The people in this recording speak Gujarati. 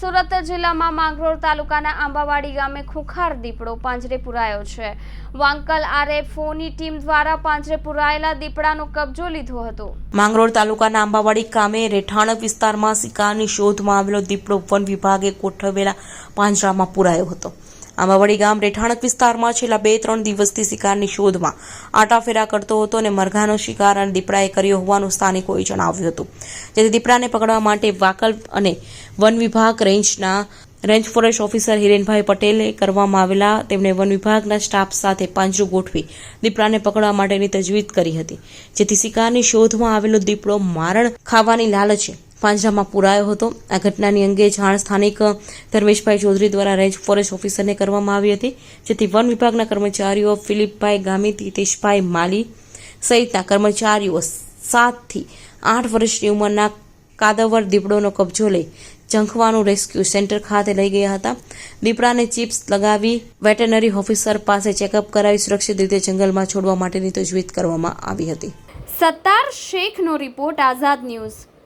સુરત જિલ્લામાં માંગરોળ તાલુકાના આંબાવાડી ગામે ખુખાર દીપડો પાંજરે પુરાયો છે. વાંકલ આરએફઓની ટીમ દ્વારા પાંજરે પુરાયેલા દીપડાનો કબજો લીધો હતો. માંગરોળ તાલુકાના આંબાવાડી ગામે રેઠાણ વિસ્તારમાં શિકારની શોધમાં આવેલો દીપડો વન વિભાગે ગોઠવેલા પાંજરામાં પુરાયો હતો. આંબાવાડી ગામ રેઠાણક વિસ્તારમાં છેલ્લા બે ત્રણ દિવસથી શિકારની શોધમાં આટાફેરા કરતો હતો અને મરઘાનો શિકાર અને દીપડાએ કર્યો હોવાનું સ્થાનિકોએ જણાવ્યું હતું. જેથી દીપડાને પકડવા માટે વાકલ અને વન વિભાગ રેન્જના રેન્જ ફોરેસ્ટ ઓફિસર હિરેનભાઈ પટેલે કરવામાં આવેલા તેમણે વન વિભાગના સ્ટાફ સાથે પાંજરું ગોઠવી દીપડાને પકડવા માટેની તજવીજ કરી હતી. જેથી શિકારની શોધમાં આવેલો દીપડો મારણ ખાવાની લાલચે પાંજરામાં પુરાયો હતો. આ ઘટનાની અંગે જાણ સ્થાનિક ધર્મેશભાઈ ચૌધરી દ્વારા રેન્જ ફોરેસ્ટ ઓફિસરને કરવામાં આવી હતી, જેથી વન વિભાગના કર્મચારીઓ ફિલિપભાઈ ગામિત હિતેશભાઈ માલી સહિતના કર્મચારીઓ સાતથી આઠ વર્ષની ઉંમરના કાદવર દીપડોનો કબજો લઈ જંખવાનું રેસ્ક્યુ સેન્ટર ખાતે લઈ ગયા હતા. દીપડાને ચિપ્સ લગાવી વેટરનરી ઓફિસર પાસે ચેકઅપ કરાવી સુરક્ષિત રીતે જંગલમાં છોડવા માટેની તજવીજ કરવામાં આવી હતી. સત્તાર શેખનો રિપોર્ટ આઝાદ ન્યૂઝ.